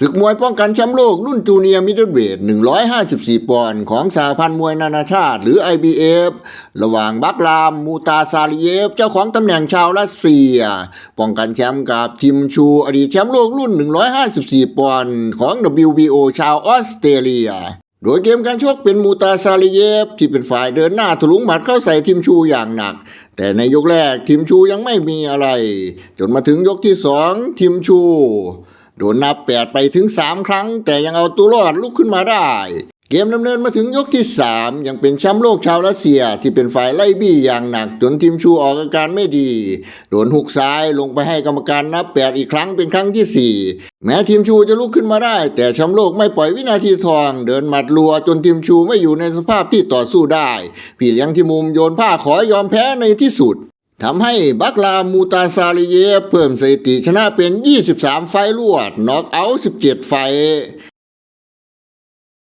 ศึกมวยป้องกันแชมป์โลกรุ่นจูเนียร์มิดเดิลเวท 154 ปอนด์ของสหพันธ์มวยนานาชาติ หรือ IBF ระหว่างบักลาม มูตาซาลีเยฟ เจ้าของตำแหน่งชาวรัสเซีย ป้องกันแชมป์กับทิมชู อดีตแชมป์โลกรุ่น 154 ปอนด์ของ WBO ชาวออสเตรเลียโดยเกมการชกเป็นมูตาซาลีเยฟ ที่เป็นฝ่ายเดินหน้าถลุงหมัดเข้าใส่ทิมชูอย่างหนัก แต่ในยกแรกทิมชูยังไม่มีอะไร จนมาถึงยกที่สองทิมชู โดนนับแปดไปถึงสามครั้ง แต่ยังเอาตัวรอดลุกขึ้นมาได้ เกมดำเนินมาถึงยกที่สามยังเป็นแชมป์โลกชาวรัสเซียที่เป็นฝ่ายไล่บี้อย่างหนักจนทีมชูออกอาการไม่ดี โดนหุกซ้ายลงไปให้กรรมการนับแปดอีกครั้งเป็นครั้งที่สี่แม้ทีมชูจะลุกขึ้นมาได้ แต่แชมป์โลกไม่ปล่อยวินาทีทอง เดินหมัดรัวจนทีมชูไม่อยู่ในสภาพที่ต่อสู้ได้ พี่เลี้ยงที่มุมโยนผ้าขอยอมแพ้ในที่สุด ทำให้บักลามูตาซาลีเยเพิ่มสถิติชนะเป็น 23 ไฟล์รวด น็อกเอาท์17 ไฟล์